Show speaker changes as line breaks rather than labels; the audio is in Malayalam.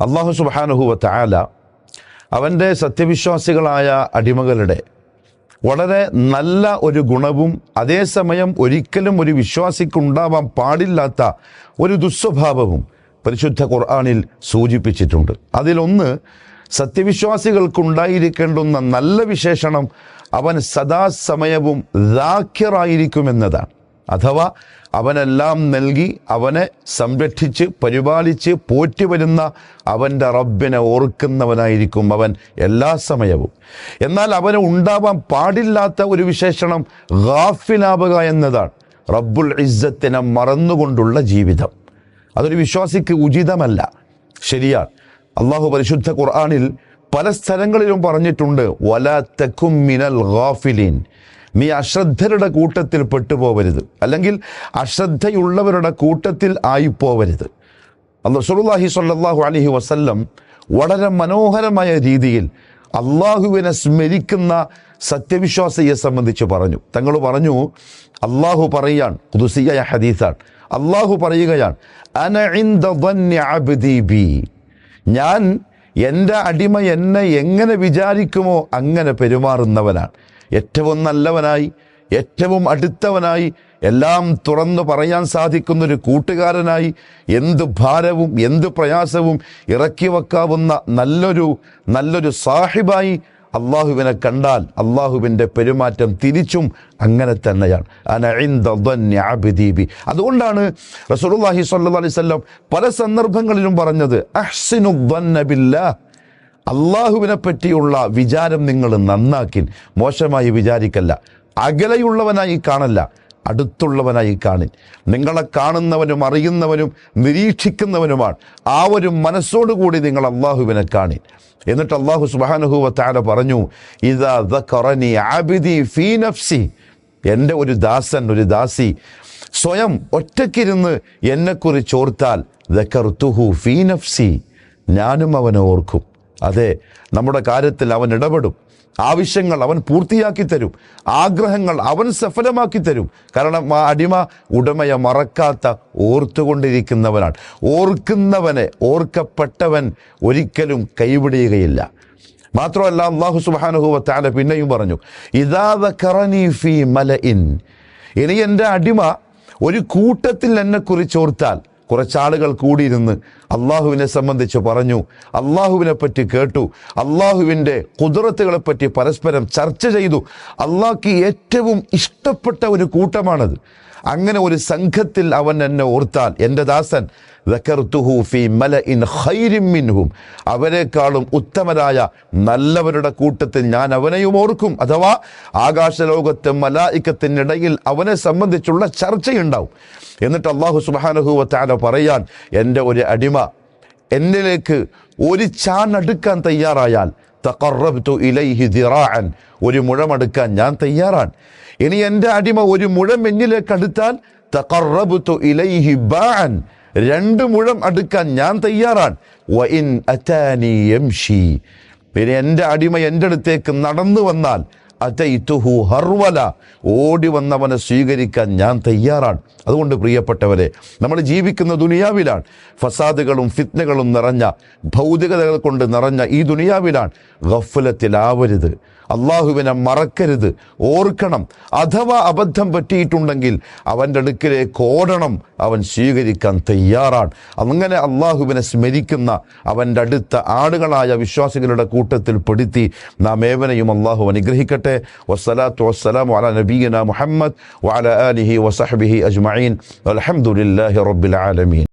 അള്ളാഹു സുബാനുഹുവ തആല അവന്റെ സത്യവിശ്വാസികളായ അടിമകളുടെ വളരെ നല്ല ഒരു ഗുണവും അതേസമയം ഒരിക്കലും ഒരു വിശ്വാസിക്കുണ്ടാവാൻ പാടില്ലാത്ത ഒരു ദുസ്വഭാവവും പരിശുദ്ധ ഖുർആാനിൽ സൂചിപ്പിച്ചിട്ടുണ്ട്. അതിലൊന്ന് സത്യവിശ്വാസികൾക്കുണ്ടായിരിക്കേണ്ടുന്ന നല്ല വിശേഷണം അവൻ സദാസമയവും ദാഖ്യറായിരിക്കുമെന്നതാണ് അഥവാ അവനെല്ലാം നൽകി അവനെ സംരക്ഷിച്ച് പരിപാലിച്ച് പോറ്റി വരുന്ന അവന്റെ റബ്ബിനെ ഓർക്കുന്നവനായിരിക്കും അവൻ എല്ലാ സമയവും. എന്നാൽ അവന് ഉണ്ടാവാൻ പാടില്ലാത്ത ഒരു വിശേഷണം ഗാഫിലാവുക എന്നതാണ്. റബ്ബുൽ ഇസ്സത്തിനെ മറന്നുകൊണ്ടുള്ള ജീവിതം. അതൊരു വിശ്വാസിക്ക് ഉചിതമല്ല. ശരിയാണ്. അള്ളാഹു പരിശുദ്ധ ഖുർആാനിൽ പല സ്ഥലങ്ങളിലും പറഞ്ഞിട്ടുണ്ട് വല തെക്കും മിനൽ ഗാഫിലീൻ. നീ അശ്രദ്ധരുടെ കൂട്ടത്തിൽ പെട്ടുപോവരുത്. അല്ലെങ്കിൽ അശ്രദ്ധയുള്ളവരുടെ കൂട്ടത്തിൽ ആയിപ്പോവരുത്. റസൂലുള്ളാഹി സ്വല്ലല്ലാഹു അലൈഹി വസല്ലം വളരെ മനോഹരമായ രീതിയിൽ അള്ളാഹുവിനെ സ്മരിക്കുന്ന സത്യവിശ്വാസിയെ സംബന്ധിച്ച് പറഞ്ഞു. തങ്ങൾ പറഞ്ഞു അള്ളാഹു പറയുകയാണ് കുതുസിയായ ഹദീസാണ്. അള്ളാഹു പറയുകയാണ് ഞാൻ എന്റെ അടിമ എന്നെ എങ്ങനെ വിചാരിക്കുമോ അങ്ങനെ പെരുമാറുന്നവനാണ്. ഏറ്റവും നല്ലവനായി ഏറ്റവും അടുത്തവനായി എല്ലാം തുറന്നു പറയാൻ സാധിക്കുന്ന ഒരു കൂട്ടുകാരനായി എന്ത് ഭാരവും എന്ത് പ്രയാസവും ഇറക്കി വെക്കാവുന്ന നല്ലൊരു നല്ലൊരു സാഹിബായി അള്ളാഹുവിനെ കണ്ടാൽ അള്ളാഹുവിന്റെ പെരുമാറ്റം തിരിച്ചും അങ്ങനെ തന്നെയാണ്. അനഇന്ദി അതുകൊണ്ടാണ് സ്വല്ലല്ലാഹി അലൈഹി വസല്ലം പല സന്ദർഭങ്ങളിലും പറഞ്ഞത് അഹ്സിനുദ്ദന്നബില്ലാ അള്ളാഹുവിനെ പറ്റിയുള്ള വിചാരം നിങ്ങൾ നന്നാക്കി മോശമായി വിചാരിക്കല്ല. അകലെയുള്ളവനായി കാണല്ല. അടുത്തുള്ളവനായി കാണിൻ. നിങ്ങളെ കാണുന്നവനും അറിയുന്നവനും നിരീക്ഷിക്കുന്നവനുമാണ്. ആ ഒരു മനസ്സോടുകൂടി നിങ്ങൾ അള്ളാഹുവിനെ കാണിൻ. എന്നിട്ട് അള്ളാഹു സുബാനുഹുവ താര പറഞ്ഞു ഇതാ ആബിദി ഫീ നഫ്സി. എന്റെ ഒരു ദാസൻ ഒരു ദാസി സ്വയം ഒറ്റയ്ക്കിരുന്ന് എന്നെക്കുറിച്ച് ഓർത്താൽ ദഖർത്തുഹു ഫീ നഫ്സി. ഞാനും അവനെ ഓർക്കും. അതെ നമ്മുടെ കാര്യത്തിൽ അവൻ ഇടപെടും. ആവശ്യങ്ങൾ അവൻ പൂർത്തിയാക്കി തരും. ആഗ്രഹങ്ങൾ അവൻ സഫലമാക്കി തരും. കാരണം ആ അടിമ ഉടമയെ മറക്കാത്ത ഓർത്തുകൊണ്ടിരിക്കുന്നവനാണ്. ഓർക്കുന്നവനെ ഓർക്കപ്പെട്ടവൻ ഒരിക്കലും കൈവിടുകയില്ല. മാത്രമല്ല അള്ളാഹു സുബാനുഹുവ താല പിന്നെയും പറഞ്ഞു ഇതാദ കറനി ഫി മല ഇൻ ഇനി എന്റെ അടിമ ഒരു കൂട്ടത്തിൽ എന്നെക്കുറിച്ച് ഓർത്താൽ കുറച്ചാളുകൾ കൂടിയിരുന്ന് അള്ളാഹുവിനെ സംബന്ധിച്ച് പറഞ്ഞു. അള്ളാഹുവിനെ പറ്റി കേട്ടു. അള്ളാഹുവിന്റെ കുതിരത്തുകളെ പറ്റി പരസ്പരം ചർച്ച ചെയ്തു. അള്ളാഹ്ക്ക് ഏറ്റവും ഇഷ്ടപ്പെട്ട ഒരു കൂട്ടമാണത്. അങ്ങനെ ഒരു സംഘത്തിൽ അവൻ എന്നെ ഓർത്താൽ എന്റെ ദാസൻ ദക്കർത്തുഹു ഫി മലഇൻ ഖൈരിൻ മിൻഹും അവരെക്കാളും ഉത്തമരായ നല്ലവരുടെ കൂട്ടത്തിൽ ഞാൻ അവനെയും ഓർക്കും. അഥവാ ആകാശലോകത്തെ മലായിക്കത്തിനിടയിൽ അവനെ സംബന്ധിച്ചുള്ള ചർച്ചയുണ്ടാവും. എന്നിട്ട് അള്ളാഹു സുബാനഹുവ താല പറയാൻ എന്റെ ഒരു അടിമ എന്നിലേക്ക് ഒരു ചാനടുക്കാൻ തയ്യാറായാൽ തഖറബ്തു ഇലൈഹി ദിറാഅൻ ഒരു മുഴമെടുക്കാൻ ഞാൻ തയ്യാറാണ്. ഇനി എന്റെ അടിമ ഒരു മുഴം എന്നിലേക്ക് അടുത്താൽ തഖറബ്തു ഇലൈഹി ബാഅൻ രണ്ട് മുഴം അടുക്കാൻ ഞാൻ തയ്യാറാണ്. എന്റെ അടിമ എന്റെ അടുത്തേക്ക് നടന്നു വന്നാൽ അതൈത്തുഹു ഹർവല. ഓടി വന്നവനെ സ്വീകരിക്കാൻ ഞാൻ തയ്യാറാണ്. അതുകൊണ്ട് പ്രിയപ്പെട്ടവരെ നമ്മൾ ജീവിക്കുന്ന ദുനിയാവിലാണ്. ഫസാദുകളും ഫിത്നകളും നിറഞ്ഞ ഭൗതികതകൾ കൊണ്ട് നിറഞ്ഞ ഈ ദുനിയാവിലാണ്. ഗഫലത്തിലാവരുത് അള്ളാഹുവിനെ മറക്കരുത്. ഓർക്കണം. അഥവാ അബദ്ധം പറ്റിയിട്ടുണ്ടെങ്കിൽ അവന്റെ അടുക്കിലേക്ക് ഓടണം. അവൻ സ്വീകരിക്കാൻ തയ്യാറാണ്. അങ്ങനെ അള്ളാഹുവിനെ സ്മരിക്കുന്ന അവന്റെ അടുത്ത ആടുകളായ വിശ്വാസികളുടെ കൂട്ടത്തിൽ പെടുത്തി നാം ഏവനെയും അള്ളാഹു അനുഗ്രഹിക്കട്ടെ. وبركاته والصلاة والسلام على نبينا محمد وعلى آله وصحبه أجمعين والحمد لله رب العالمين.